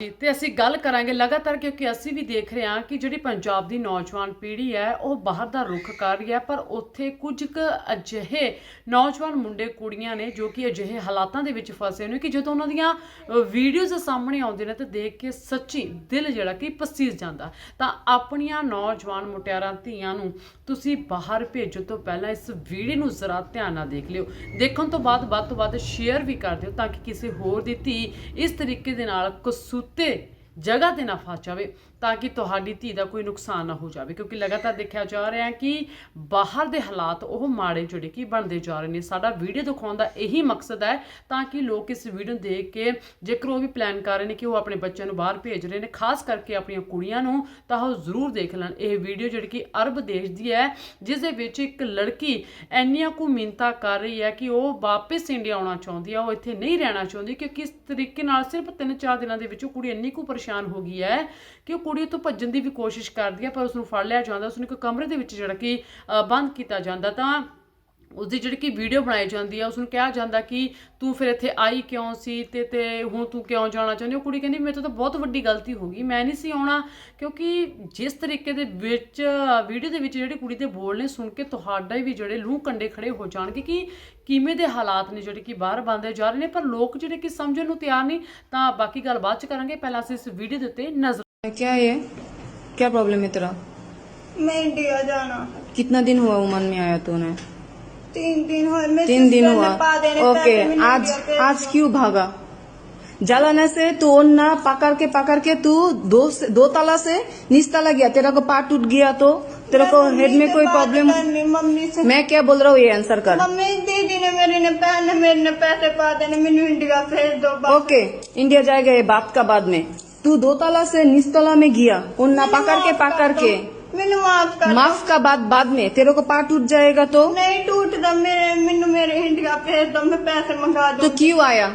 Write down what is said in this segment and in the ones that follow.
ਜੀ, ਤੇ ਅਸੀਂ ਗੱਲ ਕਰਾਂਗੇ ਲਗਾਤਾਰ ਕਿਉਂਕਿ ਅਸੀਂ ਵੀ ਦੇਖ ਰਹੇ ਹਾਂ ਕਿ ਜਿਹੜੀ ਪੰਜਾਬ ਦੀ ਨੌਜਵਾਨ ਪੀੜ੍ਹੀ ਹੈ ਉਹ ਬਾਹਰ ਦਾ ਰੁਖ ਕਰ ਰਹੀ ਹੈ ਪਰ ਉੱਥੇ ਕੁਝ ਕੁ ਅਜਿਹੇ ਨੌਜਵਾਨ ਮੁੰਡੇ ਕੁੜੀਆਂ ਨੇ ਜੋ ਕਿ ਅਜਿਹੇ ਹਾਲਾਤਾਂ ਦੇ ਵਿੱਚ ਫਸੇ ਨੇ ਕਿ ਜਦੋਂ ਉਹਨਾਂ ਦੀਆਂ ਵੀਡੀਓਜ਼ ਸਾਹਮਣੇ ਆਉਂਦੇ ਨੇ ਤਾਂ ਦੇਖ ਕੇ ਸੱਚੀ ਦਿਲ ਜਿਹੜਾ ਕਿ ਪਸੀਜ ਜਾਂਦਾ। ਤਾਂ ਆਪਣੀਆਂ ਨੌਜਵਾਨ ਮੁਟਿਆਰਾਂ ਧੀਆਂ ਨੂੰ ਤੁਸੀਂ ਬਾਹਰ ਭੇਜੋ ਤੋਂ ਪਹਿਲਾਂ ਇਸ ਵੀਡੀਓ ਨੂੰ ਜ਼ਰਾ ਧਿਆਨ ਨਾਲ ਦੇਖ ਲਿਓ। ਦੇਖਣ ਤੋਂ ਬਾਅਦ ਵੱਧ ਤੋਂ ਵੱਧ ਸ਼ੇਅਰ ਵੀ ਕਰ ਦਿਓ ਤਾਂ ਕਿ ਕਿਸੇ ਹੋਰ ਦੀ ਧੀ ਇਸ ਤਰੀਕੇ ਦੇ ਨਾਲ big. ਜਗ੍ਹਾ ਤੇ ਨਾ ਫਸ ਜਾਵੇ ਤਾਂ ਕਿ ਤੁਹਾਡੀ ਧੀ ਦਾ ਕੋਈ ਨੁਕਸਾਨ ਨਾ ਹੋ ਜਾਵੇ। ਕਿਉਂਕਿ ਲਗਾਤਾਰ ਦੇਖਿਆ ਜਾ ਰਿਹਾ ਕਿ ਬਾਹਰ ਦੇ ਹਾਲਾਤ ਉਹ ਮਾੜੇ ਜਿਹੜੇ ਕਿ ਬਣਦੇ ਜਾ ਰਹੇ ਨੇ। ਸਾਡਾ ਵੀਡੀਓ ਦਿਖਾਉਣ ਦਾ ਇਹੀ ਮਕਸਦ ਹੈ ਤਾਂ ਕਿ ਲੋਕ ਇਸ ਵੀਡੀਓ ਨੂੰ ਦੇਖ ਕੇ ਜੇਕਰ ਉਹ ਵੀ ਪਲਾਨ ਕਰ ਰਹੇ ਨੇ ਕਿ ਉਹ ਆਪਣੇ ਬੱਚਿਆਂ ਨੂੰ ਬਾਹਰ ਭੇਜ ਰਹੇ ਨੇ, ਖਾਸ ਕਰਕੇ ਆਪਣੀਆਂ ਕੁੜੀਆਂ ਨੂੰ, ਤਾਂ ਉਹ ਜ਼ਰੂਰ ਦੇਖ ਲੈਣ। ਇਹ ਵੀਡੀਓ ਜਿਹੜੀ ਕਿ ਅਰਬ ਦੇਸ਼ ਦੀ ਹੈ, ਜਿਸ ਦੇ ਵਿੱਚ ਇੱਕ ਲੜਕੀ ਇੰਨੀਆਂ ਕੁ ਮਿੰਤਾ ਕਰ ਰਹੀ ਹੈ ਕਿ ਉਹ ਵਾਪਸ ਇੰਡੀਆ ਆਉਣਾ ਚਾਹੁੰਦੀ ਹੈ, ਉਹ ਇੱਥੇ ਨਹੀਂ ਰਹਿਣਾ ਚਾਹੁੰਦੀ, ਕਿਉਂਕਿ ਇਸ ਤਰੀਕੇ ਨਾਲ ਸਿਰਫ 3-4 ਦਿਨਾਂ ਦੇ ਵਿੱਚ ਉਹ ਕੁੜੀ ਇੰਨੀ ਕੁ ਪਰੇਸ਼ਾਨ ਹੋ ਗਈ ਹੈ ਕਿ ਉਹ ਕੁੜੀ ਉੱਥੋਂ ਭੱਜਣ ਦੀ ਵੀ ਕੋਸ਼ਿਸ਼ ਕਰਦੀ ਹੈ, ਪਰ ਉਸ ਨੂੰ ਫੜ ਲਿਆ ਜਾਂਦਾ ਉਸ ਨੂੰ ਇੱਕ ਕਮਰੇ ਦੇ ਵਿੱਚ ਜਿਹੜਾ ਕਿ ਬੰਦ ਕੀਤਾ ਜਾਂਦਾ। ਤਾਂ ਉਸਦੀ ਜਿਹੜੀ ਕਿ ਵੀਡੀਓ ਬਣਾਈ ਜਾਂਦੀ ਆ ਉਸ ਨੂੰ ਕਿਹਾ ਜਾਂਦਾ ਕਿ ਤੂੰ ਫਿਰ ਇੱਥੇ ਆਈ ਕਿਉਂ ਸੀ ਤੇ ਤੇ ਹੁਣ ਤੂੰ ਕਿਉਂ ਜਾਣਾ ਚਾਹੁੰਦੀ ਉਹ ਕੁੜੀ ਕਹਿੰਦੀ ਮੇਰੇ ਤੋਂ ਤਾਂ ਬਹੁਤ ਵੱਡੀ ਗਲਤੀ ਹੋ ਗਈ ਮੈਂ ਨਹੀਂ ਸੀ ਆਉਣਾ। ਕਿਉਂਕਿ ਜਿਸ ਤਰੀਕੇ ਦੇ ਵਿੱਚ ਵੀਡੀਓ ਦੇ ਵਿੱਚ ਜਿਹੜੀ ਕੁੜੀ ਦੇ ਬੋਲ ਨੇ ਸੁਣ ਕੇ ਤੁਹਾਡਾ ਵੀ ਜਿਹੜੇ ਲੂਹ ਕੰਡੇ ਖੜੇ ਹੋ ਜਾਣਗੇ ਕਿ ਕਿਵੇਂ ਦੇ ਹਾਲਾਤ ਨੇ ਜਿਹੜੇ ਕਿ ਬਾਹਰ ਬੰਦੇ ਜਾ ਰਹੇ ਨੇ। ਪਰ ਲੋਕ ਜਿਹੜੇ ਕਿ ਸਮਝਣ ਨੂੰ ਤਿਆਰ ਨਹੀਂ ਤਾਂ ਬਾਕੀ ਗੱਲ ਬਾਅਦ ਚ ਕਰਾਂਗੇ। ਪਹਿਲਾਂ ਅਸੀਂ ਇਸ ਵੀਡੀਓ ਦੇ ਉੱਤੇ ਨਜ਼ਰ ਕੀ ਹੈ ਕੀ ਪ੍ਰੋਬਲਮ ਹੈ ਤੇਰਾ? ਮੈਂ ਇੰਡੀਆ ਜਾਣਾ। ਕਿੰਨਾ ਦਿਨ ਹੋਇਆ ਉਮਨ ਮੇ ਆਇਆ ਤੂੰ ਨੇ तीन दिन हुए तीन दिन हुआ। ओके आज आज क्यों भागा? जलाने से तू ना पकड़ के पकड़ के तू दो से, दो ताला से नीच ताला गया। तेरा को पार्ट टूट गया तो? तेरा को हेड में कोई प्रॉब्लम मम्मी से मैं क्या बोल रहा हूँ? ये आंसर कर। मम्मी दीदी ने मेरी ने बहन मेरे ने पैसे पा देने मैंने इंडिया भेज दो ओके इंडिया जाएगा ये बात का बाद में। तू दो ताला से नीच ताला में गया। उन ना पकड़ के पकड़ के। मैंने माफ़ कर माफ़ का बाद बाद में तेरे को पार टूट जाएगा तो। नहीं टूटता मेरे मैंने मेरे इंडिया भेज दो मैं पैसे मंगा दो तो क्यों आया?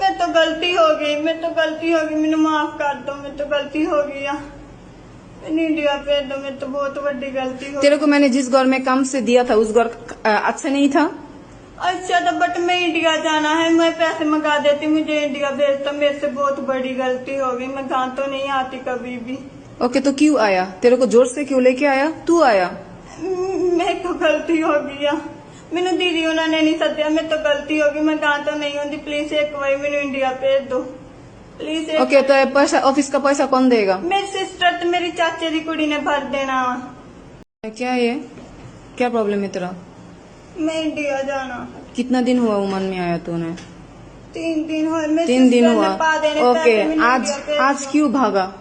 मैं तो गलती हो गई मैं तो गलती हो गई मैंने माफ़ कर दो मैं तो गलती हो गई। इंडिया भेज दो मैं तो बहुत बड़ी गलती हो तेरे को मैंने जिस घर में काम से दिया था उस घर अच्छा नहीं था? अच्छा तो बट मैं इंडिया जाना है मैं पैसे मंगा देती मुझे इंडिया भेजता मेरे से बहुत बड़ी गलती हो गई मैं गाँव तो नहीं आती कभी भी। ओके तो क्यों आया? तेरे को ज़ोर से क्यों लेके आया? तू आया। मैं तो गलती हो आ मैंने दीदी उन्होंने नहीं सद्या मैं तो गलती हो गई। मैं गाँव तो नहीं होती। प्लीज़ एक बार मैंने इंडिया भेज दो। प्लीज़ ओके तो पैसा ऑफ़िस का पैसा कौन देगा? मेरी सिस्टर तो मेरी चाचे की कुड़ी ने भर देना। क्या है ये? क्या प्रॉब्लम है तेरा? मैं इंडिया जाना। कितना दिन हुआ ओमान में आया तूने? तीन दिन मेरी तीन दिन हुआ। ओके आज आज क्यों भागा?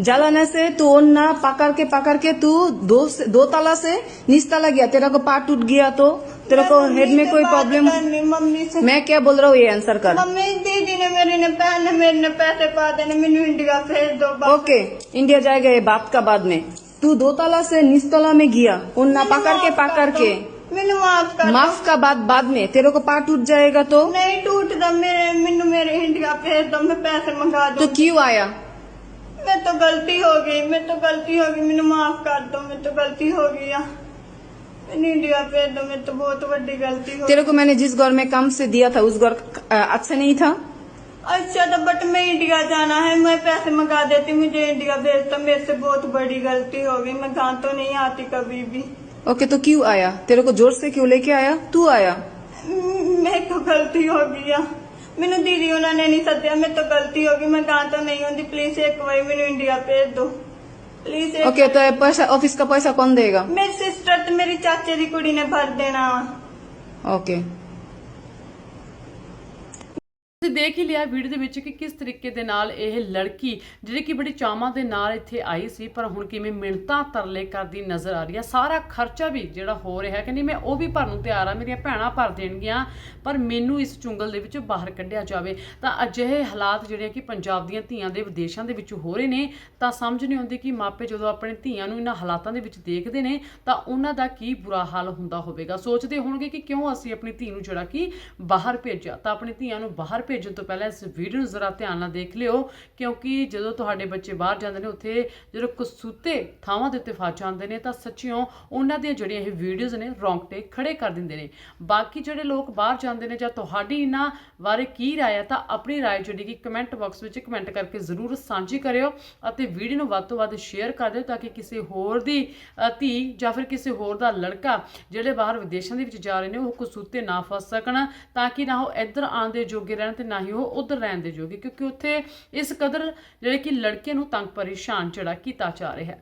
जलाने से तू ना पकड़ के पकड़ के तू दो से, दो ताला से नीच ताला गया। तेरा को पार्ट टूट गया तो तेरा को हेड में कोई प्रॉब्लम मम्मी से मैं क्या बोल रहा हूँ ये आंसर कर। मम्मी दीदी ने मेरी ने बहन मेरे ने पैसे पा देने मैंने इंडिया भेज दो ओके इंडिया जाएगा ये बात का बाद में। तू दो ताला से नीच ताला में गया उन ना पकड़ के पकड़ के। मैंने माफ़ कर माफ़ का बाद बाद में तेरे को पार्ट टूट जाएगा तो? नहीं टूटता मेरे मैंने मेरे इंडिया भेज दो मैं पैसे मंगा तो दो क्यों आया? मैं तो गलती हो गई मैं तो गलती हो गई मैंने माफ़ कर दो मैं तो गलती हो गई इंडिया भेज दो मैं तो बहुत बड़ी गलती हो तेरे को मैंने जिस घर में काम से दिया था उस घर अच्छा नहीं था? अच्छा तो बट मैं इंडिया जाना है मैं पैसे मंगा देती मुझे इंडिया भेज भेजता मेरे से बहुत बड़ी गलती हो गई मैं गाँव तो नहीं आती कभी भी। ओके तो क्यों आया? तेरे को ज़ोर से क्यों लेके आया? तू आया। मैं तो गलती हो गई मेन दीदी उन्होंने नहीं सद्या मेरे तो गलती होगी मैं गां तो नहीं होंगी प्लीज़ एक बार मेन इंडिया भेज दो प्लीज़ ओके तो पैसा ऑफ़िस का पैसा कौन देगा मेरी सिस्टर मेरी चाचे की कुड़ी ने भर देना ओके. ਤੁਸੀਂ ਦੇਖ ਹੀ ਲਿਆ ਵੀਡੀਓ ਦੇ ਵਿੱਚ ਕਿ ਕਿਸ ਤਰੀਕੇ ਦੇ ਨਾਲ ਇਹ ਲੜਕੀ, ਜਿਹੜੀ ਕਿ ਬੜੀ ਚਾਵਾਂ ਦੇ ਨਾਲ ਇੱਥੇ ਆਈ ਸੀ, ਪਰ ਹੁਣ ਕਿਵੇਂ ਮਿੰਟਾਂ ਤਰਲੇ ਕਰਦੀ ਨਜ਼ਰ ਆ ਰਹੀ ਹੈ ਸਾਰਾ ਖਰਚਾ ਵੀ ਜਿਹੜਾ ਹੋ ਰਿਹਾ ਹੈ, ਕਹਿੰਦੀ ਮੈਂ ਉਹ ਵੀ ਭਰਨ ਨੂੰ ਤਿਆਰ ਆ, ਮੇਰੀਆਂ ਭੈਣਾਂ ਭਰ ਦੇਣਗੀਆਂ, ਪਰ ਮੈਨੂੰ ਇਸ ਚੁੰਗਲ ਦੇ ਵਿੱਚੋਂ ਬਾਹਰ ਕੱਢਿਆ ਜਾਵੇ। ਤਾਂ ਅਜਿਹੇ ਹਾਲਾਤ ਜਿਹੜੇ ਕਿ ਪੰਜਾਬ ਦੀਆਂ ਧੀਆਂ ਦੇ ਵਿਦੇਸ਼ਾਂ ਦੇ ਵਿੱਚ ਹੋ ਰਹੇ ਨੇ, ਤਾਂ ਸਮਝ ਨਹੀਂ ਆਉਂਦੀ ਕਿ ਮਾਪੇ ਜਦੋਂ ਆਪਣੇ ਧੀਆਂ ਨੂੰ ਇਹਨਾਂ ਹਾਲਾਤਾਂ ਦੇ ਵਿੱਚ ਦੇਖਦੇ ਨੇ, ਤਾਂ ਉਹਨਾਂ ਦਾ ਕੀ ਬੁਰਾ ਹਾਲ ਹੁੰਦਾ ਹੋਵੇਗਾ। ਸੋਚਦੇ ਹੋਣਗੇ ਕਿ ਕਿਉਂ ਅਸੀਂ ਆਪਣੀ ਧੀ ਨੂੰ ਜਿਹੜਾ ਕਿ ਬਾਹਰ ਭੇਜਿਆ, ਤਾਂ ਆਪਣੀ ਧੀਆਂ ਨੂੰ ਬਾਹਰ ਭੇਜਣ ਤੋਂ ਪਹਿਲਾਂ ਇਸ ਵੀਡੀਓ ਨੂੰ ਜ਼ਰਾ ਧਿਆਨ ਨਾਲ ਦੇਖ ਲਿਓ, ਕਿਉਂਕਿ ਜਦੋਂ ਤੁਹਾਡੇ ਬੱਚੇ ਬਾਹਰ ਜਾਂਦੇ ਨੇ, ਉੱਥੇ ਜਦੋਂ ਕਸੂਤੇ ਥਾਵਾਂ ਦੇ ਉੱਤੇ ਫਸ ਜਾਂਦੇ ਨੇ, ਤਾਂ ਸੱਚਿਓ ਉਹਨਾਂ ਦੀਆਂ ਜਿਹੜੀਆਂ ਇਹ ਵੀਡੀਓਜ਼ ਨੇ, ਰੌਂਗਟੇ ਖੜੇ ਕਰ ਦਿੰਦੇ ਨੇ। ਬਾਕੀ ਜਿਹੜੇ ਲੋਕ ਬਾਹਰ ਜਾਂਦੇ ਨੇ ਜਾਂ ਤੁਹਾਡੀ ਇਹਨਾਂ ਬਾਰੇ ਕੀ ਰਾਏ ਹੈ ਤਾਂ ਆਪਣੀ ਰਾਏ ਜਿਹੜੀ ਕਿ ਕਮੈਂਟ ਬਾਕਸ ਵਿੱਚ ਕਮੈਂਟ ਕਰਕੇ ਜ਼ਰੂਰ ਸਾਂਝੀ ਕਰਿਓ ਅਤੇ ਵੀਡੀਓ ਨੂੰ ਵੱਧ ਤੋਂ ਵੱਧ ਸ਼ੇਅਰ ਕਰ ਦਿਓ, ਤਾਂ ਕਿ ਕਿਸੇ ਹੋਰ ਦੀ ਧੀ ਜਾਂ ਫਿਰ ਕਿਸੇ ਹੋਰ ਦਾ ਲੜਕਾ ਜਿਹੜੇ ਬਾਹਰ ਵਿਦੇਸ਼ਾਂ ਦੇ ਵਿੱਚ ਜਾ ਰਹੇ ਨੇ, ਉਹ ਕਸੂਤੇ ਨਾ ਫਸ ਸਕਣ, ਤਾਂ ਕਿ ਨਾ ਉਹ ਇੱਧਰ ਆਉਣ ਦੇ ਜੋਗੇ ਰਹਿਣ। ਤੇ ਨਾ ਹੀ ਉਹ ਉੱਧਰ ਰਹਿਣ ਦੇ ਜੋਗੇ, ਕਿਉਂਕਿ ਉੱਥੇ ਇਸ ਕਦਰ ਜਿਹੜੇ ਕਿ ਲੜਕੇ ਨੂੰ ਤੰਗ, ਪਰੇਸ਼ਾਨ ਜਿਹੜਾ ਕੀਤਾ ਜਾ ਰਿਹਾ ਹੈ।